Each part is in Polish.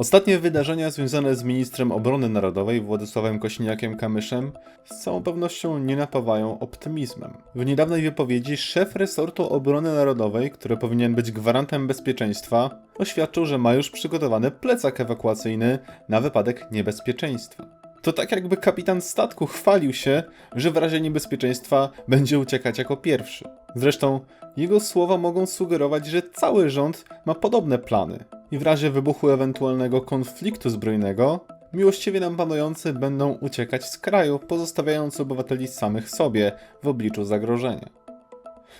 Ostatnie wydarzenia związane z ministrem obrony narodowej Władysławem Kośniakiem-Kamyszem z całą pewnością nie napawają optymizmem. W niedawnej wypowiedzi szef resortu obrony narodowej, który powinien być gwarantem bezpieczeństwa, oświadczył, że ma już przygotowany plecak ewakuacyjny na wypadek niebezpieczeństwa. To tak jakby kapitan statku chwalił się, że w razie niebezpieczeństwa będzie uciekać jako pierwszy. Zresztą jego słowa mogą sugerować, że cały rząd ma podobne plany i w razie wybuchu ewentualnego konfliktu zbrojnego miłościwie nam panujący będą uciekać z kraju, pozostawiając obywateli samych sobie w obliczu zagrożenia.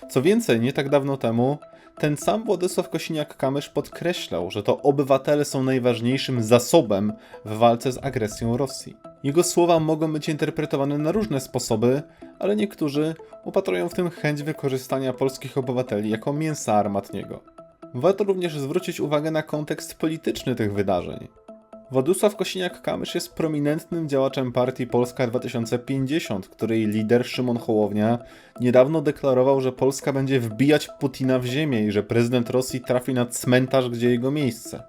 Co więcej, nie tak dawno temu ten sam Władysław Kosiniak-Kamysz podkreślał, że to obywatele są najważniejszym zasobem w walce z agresją Rosji. Jego słowa mogą być interpretowane na różne sposoby, ale niektórzy upatrują w tym chęć wykorzystania polskich obywateli jako mięsa armatniego. Warto również zwrócić uwagę na kontekst polityczny tych wydarzeń. Władysław Kosiniak-Kamysz jest prominentnym działaczem partii Polska 2050, której lider Szymon Hołownia niedawno deklarował, że Polska będzie wbijać Putina w ziemię i że prezydent Rosji trafi na cmentarz, gdzie jego miejsce.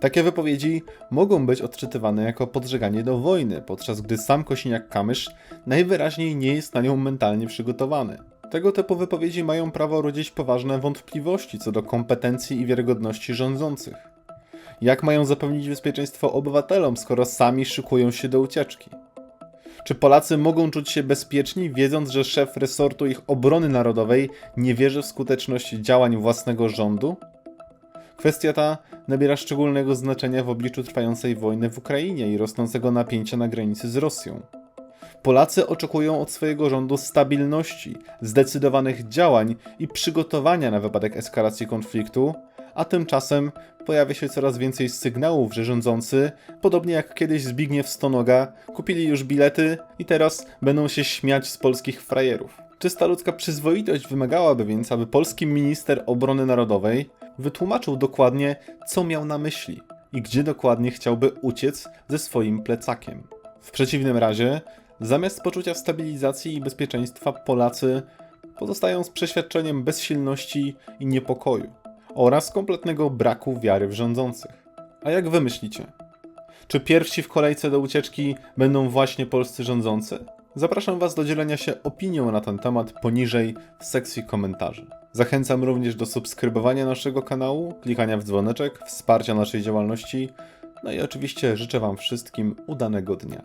Takie wypowiedzi mogą być odczytywane jako podżeganie do wojny, podczas gdy sam Kosiniak-Kamysz najwyraźniej nie jest na nią mentalnie przygotowany. Tego typu wypowiedzi mają prawo rodzić poważne wątpliwości co do kompetencji i wiarygodności rządzących. Jak mają zapewnić bezpieczeństwo obywatelom, skoro sami szykują się do ucieczki? Czy Polacy mogą czuć się bezpieczni, wiedząc, że szef resortu ich obrony narodowej nie wierzy w skuteczność działań własnego rządu? Kwestia ta nabiera szczególnego znaczenia w obliczu trwającej wojny w Ukrainie i rosnącego napięcia na granicy z Rosją. Polacy oczekują od swojego rządu stabilności, zdecydowanych działań i przygotowania na wypadek eskalacji konfliktu, a tymczasem pojawia się coraz więcej sygnałów, że rządzący, podobnie jak kiedyś Zbigniew Stonoga, kupili już bilety i teraz będą się śmiać z polskich frajerów. Czysta ludzka przyzwoitość wymagałaby więc, aby polski minister obrony narodowej wytłumaczył dokładnie, co miał na myśli i gdzie dokładnie chciałby uciec ze swoim plecakiem. W przeciwnym razie, zamiast poczucia stabilizacji i bezpieczeństwa, Polacy pozostają z przeświadczeniem bezsilności i niepokoju oraz kompletnego braku wiary w rządzących. A jak wy myślicie? Czy pierwsi w kolejce do ucieczki będą właśnie polscy rządzący? Zapraszam Was do dzielenia się opinią na ten temat poniżej w sekcji komentarzy. Zachęcam również do subskrybowania naszego kanału, klikania w dzwoneczek, wsparcia naszej działalności, no i oczywiście życzę Wam wszystkim udanego dnia.